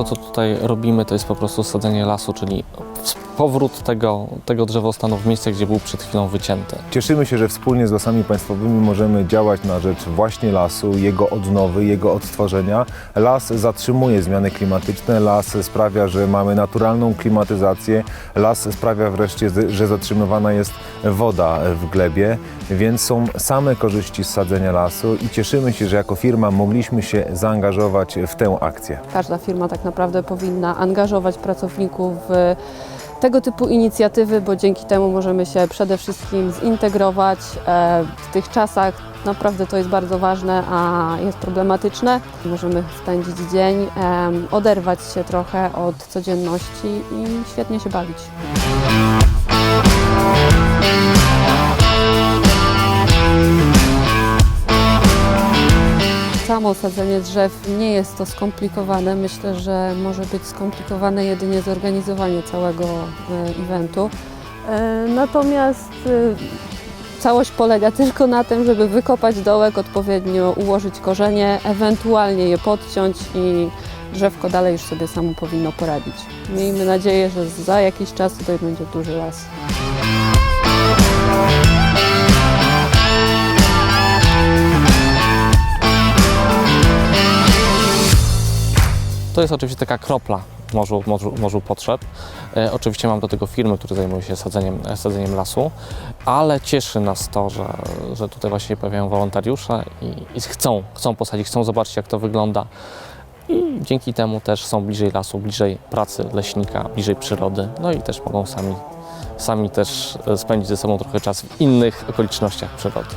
To, co tutaj robimy, to jest po prostu sadzenie lasu, czyli powrót tego, tego drzewostanu w miejsce, gdzie był przed chwilą wycięty. Cieszymy się, że wspólnie z Lasami Państwowymi możemy działać na rzecz właśnie lasu, jego odnowy, jego odtworzenia. Las zatrzymuje zmiany klimatyczne, las sprawia, że mamy naturalną klimatyzację, las sprawia wreszcie, że zatrzymywana jest woda w glebie, więc są same korzyści z sadzenia lasu i cieszymy się, że jako firma mogliśmy się zaangażować w tę akcję. Każda firma tak naprawdę powinna angażować pracowników w tego typu inicjatywy, bo dzięki temu możemy się przede wszystkim zintegrować. E, W tych czasach naprawdę to jest bardzo ważne, a jest problematyczne. Możemy spędzić dzień, oderwać się trochę od codzienności i świetnie się bawić. Samo sadzenie drzew nie jest to skomplikowane. Myślę, że może być skomplikowane jedynie zorganizowanie całego e, eventu. E, Natomiast e, całość polega tylko na tym, żeby wykopać dołek, odpowiednio ułożyć korzenie, ewentualnie je podciąć i drzewko dalej już sobie samo powinno poradzić. Miejmy nadzieję, że za jakiś czas tutaj będzie duży las. To jest oczywiście taka kropla morzu, morzu, morzu potrzeb. E, oczywiście mam do tego firmy, które zajmują się sadzeniem, sadzeniem lasu, ale cieszy nas to, że, że tutaj właśnie pojawiają wolontariusze i, i chcą, chcą posadzić, chcą zobaczyć jak to wygląda. I dzięki temu też są bliżej lasu, bliżej pracy leśnika, bliżej przyrody, no i też mogą sami, sami też e, spędzić ze sobą trochę czas w innych okolicznościach przyrody.